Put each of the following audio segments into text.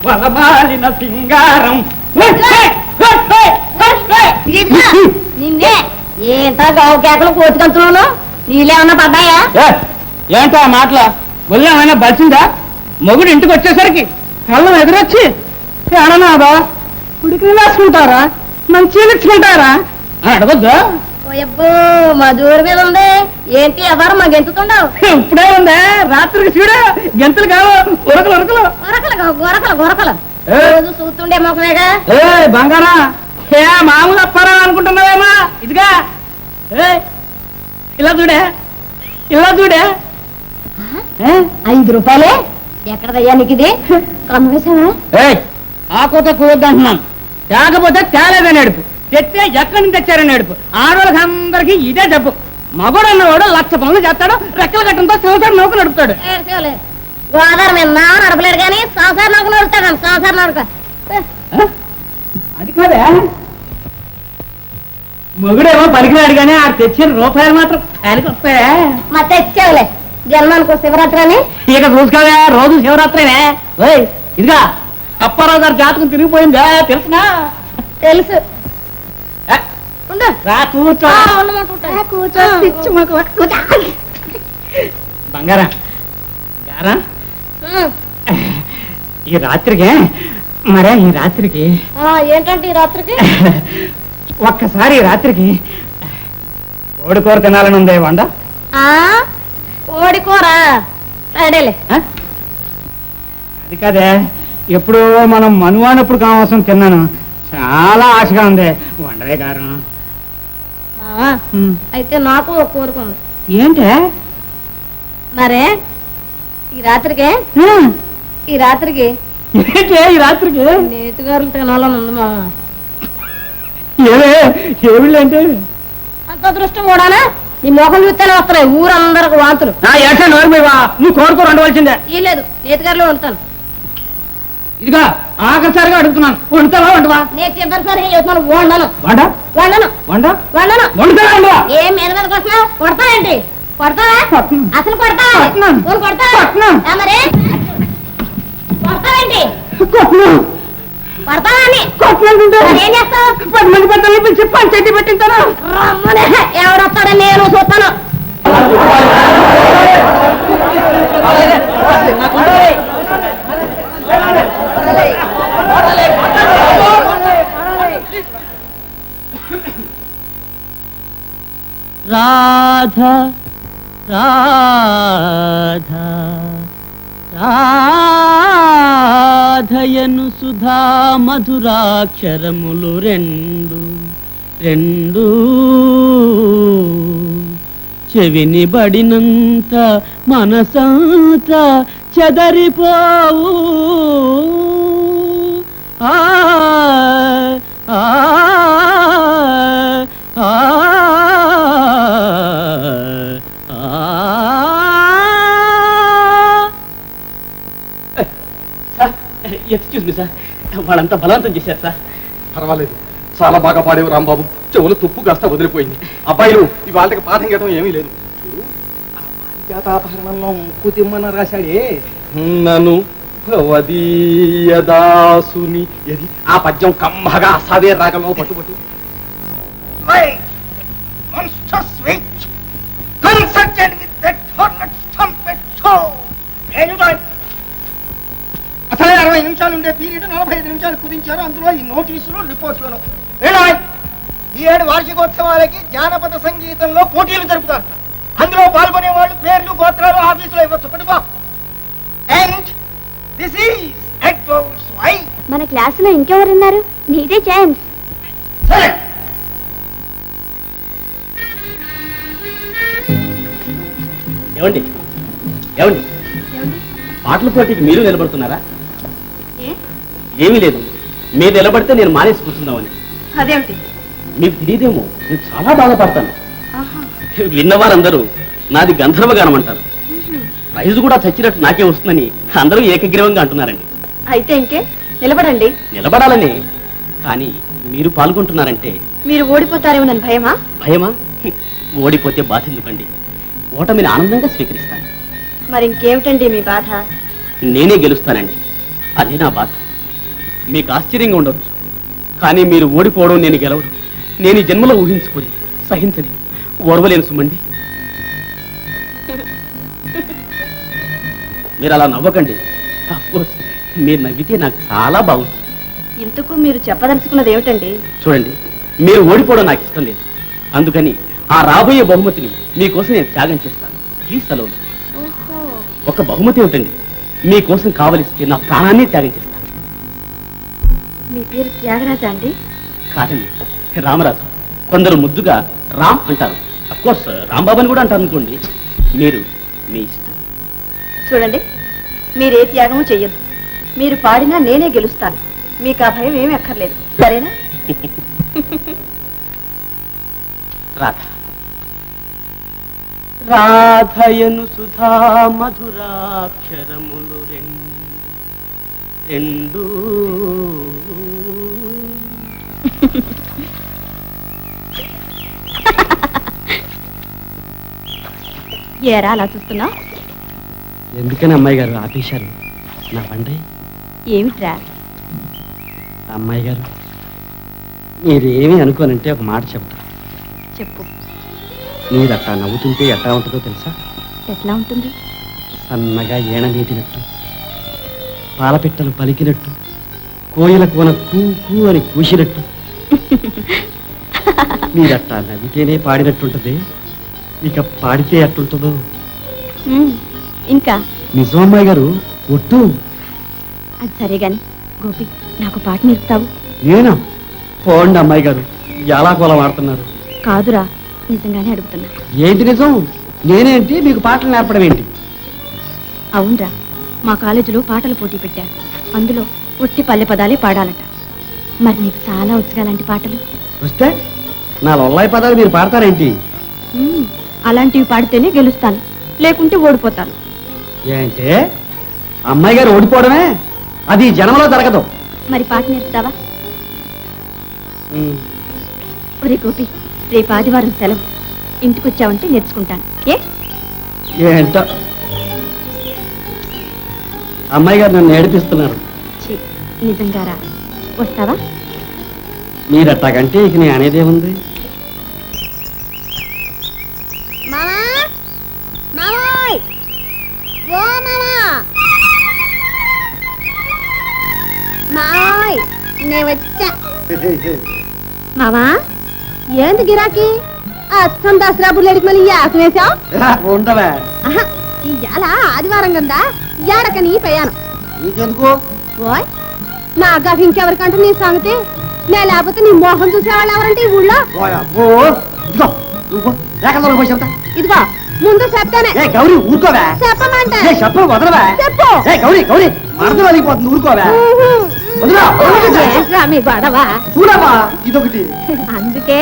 వలమాలిన సింగారం. నిన్నే ఏంటా గావు కేకలు కోతుకంతున్నాను నీళ్ళేమన్నా పడ్డాయా? ఏంటో ఆ మాటల? ఏమైనా బలిసిందా? మొగుడు ఇంటికి వచ్చేసరికి కళ్ళం ఎదురొచ్చి ఏడనాదా ఉడికి వేసుకుంటారా? మంచి ఇచ్చుకుంటారా అని అడగొద్దా? ఓయబ్బో మా దూరం మీద ఉంది. ఏంటి ఎవరు మా గెంతుతుండవు ఇప్పుడే ఉందా? రాత్రికి చూడు గెంతులు కావు. ఉరకలు ఉరకలు గొరకలు కావు, గొరకలు గొరకలు ఏ? రోజు చూస్తుండే మొక్కమేగా ఏ బంగారా? ఏ మామూలు అప్పారా అనుకుంటున్నావేమా? ఇదిగా. ఏ ఇలా చూడే ఇలా చూడే? ఐదు రూపాయలే? ఎక్కడదయ్యా నీకు ఇది కమ్మేశావా ఏయ్, ఆ కోత కూవద్దు అంటున్నాను తేకపోతే తేలేదని ఏడుపు తెస్తే ఎక్కడి నుంచి తెచ్చారని ఏడుపు ఆడవాళ్ళకి అందరికీ ఇదే జబ్బు. మగోడు అన్నవాడు లక్ష పనులు చేస్తాడు రెక్కల కట్టంతో సంవత్సరం నౌక నడుపుతాడు. గోదావరి మీద నా నడపలేడు కానీ సంసారం నడక నడుస్తాడు సంసారం నడక ఆ? అది కాదే? మొగుడేమో పలికినాడు కానీ ఆ తెచ్చిన రూపాయలు మాత్రం ఆయనకి వస్తాయా? మా తెచ్చావులే. జన్మానికి శివరాత్రి అని ఇక చూసుకోవే రోజు శివరాత్రినే. ఓయ్ ఇదిగా అప్పారావు గారి జాతకం తిరిగిపోయిందా? తెలుసునా? తెలుసు. బంగారం. గారా. ఈ రాత్రికి మరే ఈ రాత్రికి. ఆ, ఏంటంటే ఈ రాత్రికి? ఒక్కసారి ఈ రాత్రికి కోడి కూర తినాలని ఉంది వండ? ఆ కోడి కూర? అది కాదే ఎప్పుడు మనం మనువానప్పుడు కావాల్సిన తిన్నాను. చాలా ఆశగా ఉంది. వండవే మావా, అయితే నాకు ఒక కోరిక ఉంది. ఏంటే? మరే ఈ రాత్రికి? ఈ రాత్రికి? ఈ రాత్రికి? నేతిగారులు తినాలని ఉంది మామ. ఏవే ఏమిళ్ళు అంటే? అంత అదృష్టం కూడానా? నీ మొహం చూస్తేనే వస్తున్నాయి ఊరందరికి వాంతులు. నువ్వు కోరుకో వండవలసిందే ఈ లేదు నేతిగారులో ఉంటాను. ఇదిగా ఆఖరిసారిగా అడుగుతున్నాను. వండుతావా వండవా? నేను చివరిసారి చెప్తున్నాను వండను. వండ? వండను. వండ? వండను. వండుతావా వండవా? ఏం మీద మీదకి వస్తున్నావు కొడతావేంటి కొడతావా? కొట్టను. అసలు కొడతావా? కొట్టను. పోనీ కొడతావా? కొట్టను. మరి? కొడతావేంటి కొట్టను కొడతావా అని? కొట్టనుంటే మరి ఏం చేస్తావు? పది మంది పెద్దల్ని పిలిచి పంచాయతీ పెట్టించాను? రమ్మనే. ఎవడొస్తాడో నేను చూస్తాను. రాధ రాధ రాధయను సుధా మధురాక్షరములు రెండు రెండు. చెవిని బడినంత మనసంత చెదరిపోవు. ఆ ఆ ఎక్స్క్యూజ్ మీ సార్ వాళ్ళంతా బలవంతం చేశారు సార్ పర్వాలేదు చాలా బాగా పాడేవు రాంబాబు చెవులు తుప్పు కాస్త వదిలిపోయింది అబ్బాయిలు ఇవాళకి పాఠం గీయటం ఏమీ లేదు పారిజాతాపహరణంలో ముక్కు తిమ్మన రాశాడే నన్ను భవదీయదాసుని ఎది ఆ పద్యం కమ్మగా సదే రాగంలో పట్టుబట్టు. అసలే అరవై నిమిషాలు ఉండే పీరియడ్ నలభై ఐదు నిమిషాలు కుదించారు. అందులో ఈ నోటీసులు రిపోర్ట్లను ఈ ఏడు వార్షికోత్సవాలకి జానపద సంగీతంలో పోటీలు జరుపుతారు. అందులో పాల్గొనే వాళ్ళు పేర్లు గోత్రాలు ఆఫీసులో ఇవ్వచ్చు. పట్టుకో. దిస్ ఈజ్ అడ్వోట్స్ వై మన క్లాసులో ఇంకెవరున్నారు? నీదే ఛాన్స్ సరే ఏమండి ఏమండి పాటల పోటీకి మీరు నిలబడుతున్నారా? ఏమీ లేదు. మీరు నిలబడితే నేను మానేసి కూర్చుందామని. అదేమిటి? మీకు తెలియదేమో నేను చాలా బాగా పాడతాను విన్నవారందరూ నాది గంధర్వ గానం అంటారు. ప్రైజ్ కూడా చచ్చినట్టు నాకే వస్తుందని అందరూ ఏకగ్రీవంగా అంటున్నారండి. అయితే ఇంకే నిలబడండి. నిలబడాలని కానీ మీరు పాల్గొంటున్నారంటే. మీరు ఓడిపోతారేమోనని భయమా? భయమా? ఓడిపోతే బాధ ఎందుకండి ఓటమిని ఆనందంగా స్వీకరిస్తాను. మరి ఇంకేమిటండి మీ బాధ? నేనే గెలుస్తానండి. అదే నా బాధ. మీకు ఆశ్చర్యంగా ఉండొచ్చు. కానీ మీరు ఓడిపోవడం నేను గెలవడం నేను జన్మలో ఊహించుకోలే సహించని ఓర్వలేను సుమండి. మీరు అలా నవ్వకండి. మీరు నవ్వితే నాకు చాలా బాగుంటుంది. ఇంతకు మీరు చెప్పదలుచుకున్నది ఏమిటండి? చూడండి మీరు ఓడిపోవడం నాకు ఇష్టం లేదు. అందుకని ఆ రాబోయే బహుమతిని మీకోసం నేను త్యాగం చేస్తాను. ప్లీజ్ సెలవు ఒక బహుమతి ఏమిటండి? మీకోసం కావలిస్తే నా ప్రాణాన్ని త్యాగం చేస్తాను. మీ పేరు త్యాగరాజ అండి? కాదండి రామరాజు. కొందరు ముద్దుగా రామ్ అంటారు. కోర్స్ రాంబాబు అని కూడా అంటారు అనుకోండి. మీరు మీ ఇష్టం. చూడండి మీరే త్యాగము చెయ్యొద్దు. మీరు పాడినా నేనే గెలుస్తాను. మీకు ఆ భయం ఏమీ అక్కర్లేదు. సరేనా? రాధ. రాధయను సుధా మధురాక్షరములు రెండు. రెండు ఏరా అలా చూస్తున్నా ఎందుకని అమ్మాయి గారు ఆపేశారు? నా పండే ఏమిట్రా? అమ్మాయి గారు మీరేమి అనుకోనంటే ఒక మాట చెప్తా చెప్పు. మీరు అట్టా నవ్వుతుంటే ఎట్టా ఉంటుందో తెలుసా? ఎట్లా ఉంటుంది? సన్నగా ఏణ నీటినట్టు పాలపిట్టలు పలికినట్టు కోయిల కోన కూ కూ అని కూసినట్టు. మీరట్టా నవ్వితేనే పాడినట్టుంటది. ఇక పాడితే ఎట్టుంటుందో ఉమ్, ఇంకా. నిజం అమ్మాయి గారు ఒట్టు. అది సరే గాని గోపి నాకు పాట నేర్పుతావు? నేనా? పోండి అమ్మాయి గారు ఎలా కోలం ఆడుతున్నారు? కాదురా నిజంగానే అడుగుతున్నా. ఏంటి నిజం? నేనేంటి? మీకు పాటలు నేర్పడం ఏంటి? అవునరా మా కాలేజీలో పాటల పోటీ పెట్టారు అందులో ఒట్టి పల్లె పదాలే పాడాలట. మరి నీకు చాలా వచ్చుగా అలాంటి పాటలు? వస్తే నా లొల్లాయి పదాలు మీరు పాడతారేంటి? అలాంటివి పాడితేనే గెలుస్తాను. లేకుంటే ఓడిపోతాను. ఏంటే? అమ్మాయి గారు ఓడిపోవడమే? అది జనంలో జరగదు. మరి పాట నేర్పుతావా? ఒరే గోపి రేపు ఆదివారం సెలవు. ఇంటికి వచ్చావంటే నేర్చుకుంటాను. ఏ? ఏంటో? అమ్మాయి గారు నన్ను ఏడిపిస్తున్నారు. ఛీ, నిజంగారా? వస్తావా? మీరు అట్టాకంటే ఇక నేను అనేదేముంది మామా మామోయ్ మామా ఏంది గిరాకీ? అచ్చం దసరా బుల్లెడికి మళ్ళీ యాసం వేసావు? ఉండవే. ఇవాళ ఆదివారం కదా ఏడకని ప్రయాణం. నీకెందుకు? ఓయ్ నా గది ఇంకెవరికంటే నీ సంగతి? నే లేకపోతే నీ మోహం చూసేవాళ్ళు ఎవరంటే ఈ ఊళ్ళో? ఇదిగో ముందు చెప్తానే. ఏ గౌరీ ఊరుకోవే. చెప్పమంటే. ఏ చెప్పు వదలవే. చెప్పు. ఏ గౌరీ గౌరీ మరద వలిగిపోతుంది ఊరుకోవే. వదిలా ఏంట్రా మీ గొడవ? చూడమ్మా ఇదొకటి. అందుకే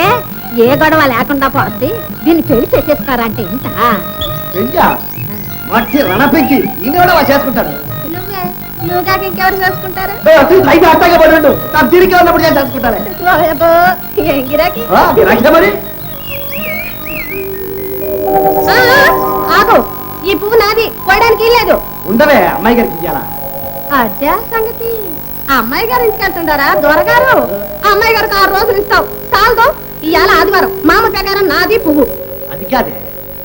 ఏ గొడవ లేకుండా పోద్ది దీన్ని పెళ్ళి చేసేస్తారంటే ఇంత. పెంచా? మట్టి రణ పెంచి ఈయన కూడా చేసుకుంటాడు. నువ్వే నువ్వు కాక ఇంకెవరు చేసుకుంటారు? అయితే అట్టగా పడి ఉండు. నాకు తిరిగి ఉన్నప్పుడు నేను చేసుకుంటానే ఓయబ్బో, ఏం గిరాకీ? ఆగు. ఈ పువ్వు నాది. కోయడానికి లేదు. ఉండవే అమ్మాయి గారికి ఇయ్యాలా? అదే సంగతి. ఆ అమ్మాయి గారు ఇంటికి వెళ్తుంటారా? దొరగారు ఆ అమ్మాయి గారికి ఆరు రోజులు ఇస్తావు. చాలదు. ఇవాళ ఆదివారం. మామ ప్రకారం నాది పువ్వు. అది కాదే.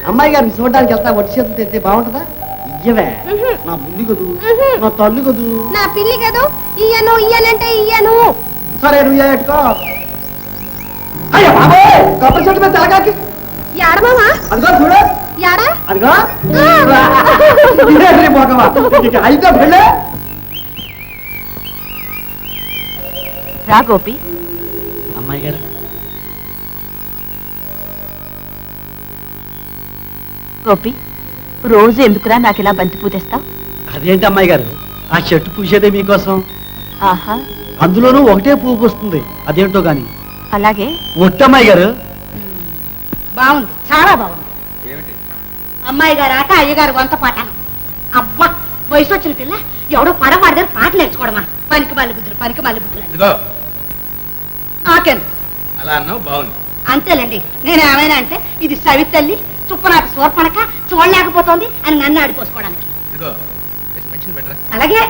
అమ్మాయి గారిని చూడడానికి వెళ్తా వచ్చి చేతులు తెస్తే బాగుంటుందా? ఇయ్యవే. నా బుల్లి కదూ. నా తల్లి కదూ. నా పిల్లి కదూ. ఇయ్యను ఇయ్యనంటే ఇయ్యను. సరే నువ్వు ఎట్టుకో అయ్యా బాబోయ్! కొబ్బరి చెట్టు మీద తెలగాకి రా గోపి. అమ్మాయి గారు. గోపి రోజు ఎందుకురా నాకు ఇలా బంతి పూతేస్తావు? అదేంటి అమ్మాయి గారు? ఆ చెట్టు పూసేదే మీకోసం. ఆహా. అందులోనూ ఒకటే పువ్వు పూస్తుంది. అదేంటో గాని. అలాగే. ఒట్టమ్మాయి గారు బాగుంది చాలా బాగుంది. ఏమిటి? అమ్మాయి గారు ఆట అయ్యగారు వంత పాటాను అబ్బా వయసు వచ్చిన పిల్ల ఎవడో పడవాడి దగ్గర పాటలు నేర్చుకోవడమా? పనికి మళ్ళీ బుద్ధులు పనికి మళ్ళీ బుద్ధులు. అలా అన్నావు బాగుంది. అంతేలేండి నేను ఏమైనా అంటే ఇది సవితల్లి తుప్పనాటి సోర్పణక చూడలేకపోతోంది అని నన్ను ఆడిపోసుకోవడానికి. అలాగే.